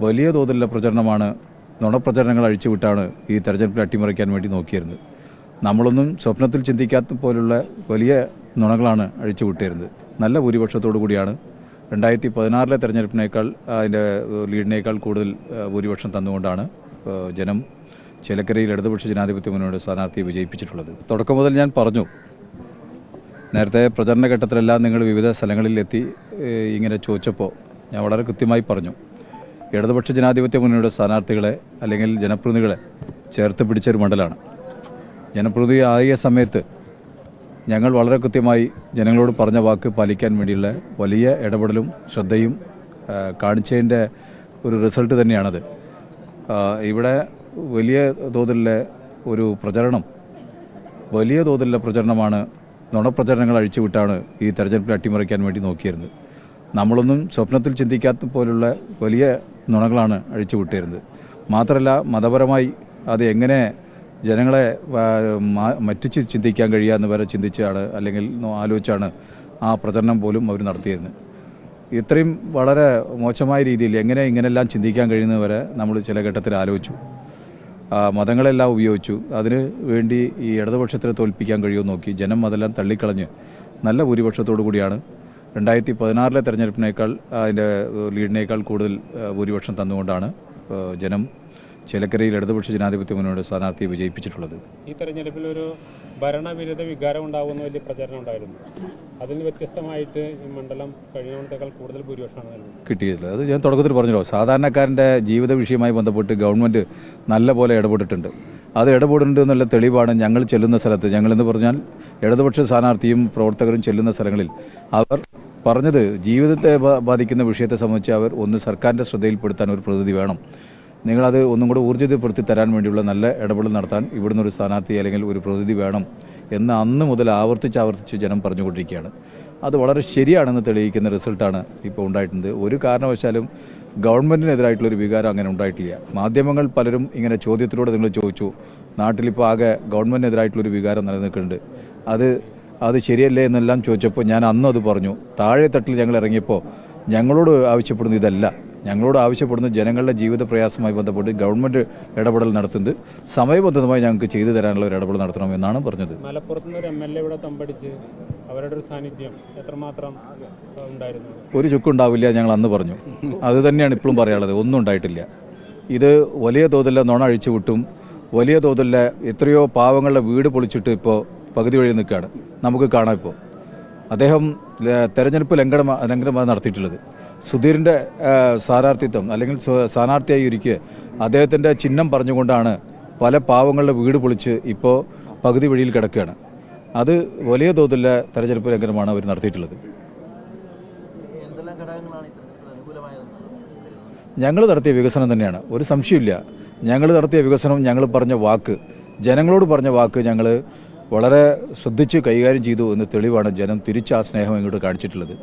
വലിയ തോതിലുള്ള പ്രചരണമാണ് നുണപ്രചരണങ്ങൾ അഴിച്ചുവിട്ടാണ് ഈ തെരഞ്ഞെടുപ്പിൽ അട്ടിമറിക്കാൻ വേണ്ടി നോക്കിയിരുന്നത്. നമ്മളൊന്നും സ്വപ്നത്തിൽ ചിന്തിക്കാത്ത പോലുള്ള വലിയ നുണകളാണ് അഴിച്ചുവിട്ടിരുന്നത്. നല്ല ഭൂരിപക്ഷത്തോടു കൂടിയാണ്. രണ്ടായിരത്തി പതിനാറിലെ തെരഞ്ഞെടുപ്പിനേക്കാൾ അതിന്റെ ലീഡിനേക്കാൾ കൂടുതൽ ഭൂരിപക്ഷം തന്നുകൊണ്ടാണ് ജനം ചേലക്കരയിൽ ഇടതുപക്ഷ ജനാധിപത്യ മുന്നോട്ട് സ്ഥാനാർത്ഥിയെ വിജയിപ്പിച്ചിട്ടുള്ളത്. തുടക്കം മുതൽ ഞാൻ പറഞ്ഞു നേരത്തെ പ്രചരണ ഘട്ടത്തിലെല്ലാം നിങ്ങൾ വിവിധ സ്ഥലങ്ങളിലെത്തി ഇങ്ങനെ ചോദിച്ചപ്പോൾ ഞാൻ വളരെ കൃത്യമായി പറഞ്ഞു. ഇടതുപക്ഷ ജനാധിപത്യ മുന്നണിയുടെ സ്ഥാനാർത്ഥികളെ അല്ലെങ്കിൽ ജനപ്രതിനിധികളെ ചേർത്ത് പിടിച്ചൊരു മണ്ഡലമാണ്. ജനപ്രതിനിധി ആയ സമയത്ത് ഞങ്ങൾ വളരെ കൃത്യമായി ജനങ്ങളോട് പറഞ്ഞ വാക്ക് പാലിക്കാൻ വേണ്ടിയുള്ള വലിയ ഇടപെടലും ശ്രദ്ധയും കാണിച്ചതിന്റെ ഒരു റിസൾട്ട് തന്നെയാണത്. ഇവിടെ വലിയ തോതിലുള്ള ഒരു പ്രചരണം വലിയ തോതിലുള്ള പ്രചരണമാണ് നുണപ്രചരണങ്ങൾ അഴിച്ചുവിട്ടാണ് ഈ തെരഞ്ഞെടുപ്പിൽ അട്ടിമറിക്കാൻ വേണ്ടി നോക്കിയിരുന്നത്. നമ്മളൊന്നും സ്വപ്നത്തിൽ ചിന്തിക്കാത്ത പോലുള്ള വലിയ നുണകളാണ് അഴിച്ചുവിട്ടിരുന്നത് മാത്രമല്ല മതപരമായി അത് എങ്ങനെ ജനങ്ങളെ മറ്റിച്ച് ചിന്തിക്കാൻ കഴിയാന്ന് വരെ ചിന്തിച്ചാണ് അല്ലെങ്കിൽ ആലോചിച്ചാണ് ആ പ്രചരണം പോലും അവർ നടത്തിയിരുന്നത്. ഇത്രയും വളരെ മോശമായ രീതിയിൽ എങ്ങനെ ഇങ്ങനെല്ലാം ചിന്തിക്കാൻ കഴിയുന്നത് വരെ നമ്മൾ ചില ഘട്ടത്തിൽ ആലോചിച്ചു. മതങ്ങളെല്ലാം ഉപയോഗിച്ചു. അതിന് വേണ്ടി ഈ ഇടതുപക്ഷത്തിനെ തോൽപ്പിക്കാൻ കഴിയുമോ നോക്കി. ജനം അതെല്ലാം തള്ളിക്കളഞ്ഞ് നല്ല ഭൂരിപക്ഷത്തോടു കൂടിയാണ് രണ്ടായിരത്തി പതിനാറിലെ തെരഞ്ഞെടുപ്പിനേക്കാൾ അതിന്റെ ലീഡിനേക്കാൾ കൂടുതൽ ഭൂരിപക്ഷം തന്നുകൊണ്ടാണ് ജനം ചേലക്കരയിൽ ഇടതുപക്ഷ ജനാധിപത്യ മുന്നോട്ട് സ്ഥാനാർത്ഥിയെ വിജയിപ്പിച്ചിട്ടുള്ളത്. ഈ തെരഞ്ഞെടുപ്പിൽ ഒരു ഭരണവിരുദ്ധ വികാരം ഉണ്ടാകുന്ന വലിയ പ്രചരണം ഉണ്ടായിരുന്നു. അതിന് വ്യത്യസ്തമായിട്ട് ഈ മണ്ഡലം കഴിഞ്ഞവണത്തേക്കാൾ കൂടുതൽ ഭൂരിപക്ഷമാണ് കിട്ടിയിട്ടില്ല. അത് ഞാൻ തുടക്കത്തിൽ പറഞ്ഞല്ലോ സാധാരണക്കാരന്റെ ജീവിത വിഷയമായി ബന്ധപ്പെട്ട് ഗവൺമെന്റ് നല്ല പോലെ ഇടപെട്ടിട്ടുണ്ട്. അത് ഇടപെടുന്നുണ്ട് എന്നുള്ള തെളിവാണ് ഞങ്ങൾ ചെല്ലുന്ന സ്ഥലത്ത്. ഞങ്ങളെന്ന് പറഞ്ഞാൽ ഇടതുപക്ഷ സ്ഥാനാർത്ഥിയും പ്രവർത്തകരും ചെല്ലുന്ന സ്ഥലങ്ങളിൽ അവർ പറഞ്ഞത് ജീവിതത്തെ ബാധിക്കുന്ന വിഷയത്തെ സംബന്ധിച്ച് അവർ ഒന്ന് സർക്കാരിന്റെ ശ്രദ്ധയിൽപ്പെടുത്താൻ ഒരു പ്രതിനിധി വേണം. നിങ്ങളത് ഒന്നും കൂടെ ഊർജിതപ്പെടുത്തി തരാൻ വേണ്ടിയുള്ള നല്ല ഇടപെടൽ നടത്താൻ ഇവിടുന്ന് ഒരു സ്ഥാനാർത്ഥി അല്ലെങ്കിൽ ഒരു പ്രതിനിധി വേണം എന്ന് അന്ന് മുതൽ ആവർത്തിച്ച് ആവർത്തിച്ച് ജനം പറഞ്ഞുകൊണ്ടിരിക്കുകയാണ്. അത് വളരെ ശരിയാണെന്ന് തെളിയിക്കുന്ന റിസൾട്ടാണ് ഇപ്പോൾ ഉണ്ടായിട്ടുണ്ട്. ഒരു കാരണവശാലും ഗവൺമെന്റിനെതിരായിട്ടുള്ളൊരു വികാരം അങ്ങനെ ഉണ്ടായിട്ടില്ല. മാധ്യമങ്ങൾ പലരും ഇങ്ങനെ ചോദ്യത്തിലൂടെ നിങ്ങൾ ചോദിച്ചു. നാട്ടിലിപ്പോൾ ആകെ ഗവൺമെന്റിനെതിരായിട്ടുള്ളൊരു വികാരം നിലനിൽക്കുന്നുണ്ട്. അത് അത് ശരിയല്ലേ എന്നെല്ലാം ചോദിച്ചപ്പോൾ ഞാൻ അന്നും അത് പറഞ്ഞു. താഴെ തട്ടിൽ ഞങ്ങൾ ഇറങ്ങിയപ്പോൾ ഞങ്ങളോട് ആവശ്യപ്പെടുന്നത് ഇതല്ല. ഞങ്ങളോട് ആവശ്യപ്പെടുന്ന ജനങ്ങളുടെ ജീവിത പ്രയാസമായി ബന്ധപ്പെട്ട് ഗവൺമെന്റ് ഇടപെടൽ നടത്തുന്നത് സമയബന്ധിതമായി ഞങ്ങൾക്ക് ചെയ്തു തരാനുള്ള ഒരു ഇടപെടൽ നടത്തണമെന്നാണ് പറഞ്ഞത്. മലപ്പുറത്ത് നിന്ന് ഒരു എം എൽ എ ഇവിടെ തമ്പടിച്ച് അവരുടെ ഒരു സാന്നിധ്യം എത്രമാത്രം ഉണ്ടായിരുന്നു? ഒരു ചുക്കുണ്ടാവില്ല ഞങ്ങൾ അന്ന് പറഞ്ഞു. അത് തന്നെയാണ് ഇപ്പോഴും പറയാനുള്ളത്. ഒന്നും ഉണ്ടായിട്ടില്ല. ഇത് വലിയ തോതില നുണ അഴിച്ചു വിട്ടും വലിയ തോതിലുള്ള എത്രയോ പാവങ്ങളുടെ വീട് പൊളിച്ചിട്ട് ഇപ്പോൾ പകുതി വഴി നിൽക്കുകയാണ്. നമുക്ക് കാണാം ഇപ്പോൾ. അദ്ദേഹം തെരഞ്ഞെടുപ്പ് ലംഘനം ലംഘനമാണ് നടത്തിയിട്ടുള്ളത്. സുധീറിന്റെ സ്ഥാനാർത്ഥിത്വം അല്ലെങ്കിൽ സ്ഥാനാർത്ഥിയായി ഇരിക്കെ അദ്ദേഹത്തിന്റെ ചിഹ്നം പറഞ്ഞുകൊണ്ടാണ് പല പാവങ്ങളുടെ വീട് പൊളിച്ച് ഇപ്പോൾ പകുതി വഴിയിൽ കിടക്കുകയാണ്. അത് വലിയ തോതിലുള്ള തെരഞ്ഞെടുപ്പ് ലംഘനമാണ് അവർ നടത്തിയിട്ടുള്ളത്. ഞങ്ങൾ നടത്തിയ വികസനം തന്നെയാണ്. ഒരു സംശയമില്ല ഞങ്ങൾ നടത്തിയ വികസനം ഞങ്ങൾ പറഞ്ഞ വാക്ക് ജനങ്ങളോട് പറഞ്ഞ വാക്ക് ഞങ്ങൾ വളരെ ശ്രദ്ധിച്ച് കൈകാര്യം ചെയ്തു എന്ന തെളിവാണ് ജനം തിരിച്ച് ആ സ്നേഹം ഇങ്ങോട്ട് കാണിച്ചിട്ടുള്ളത്.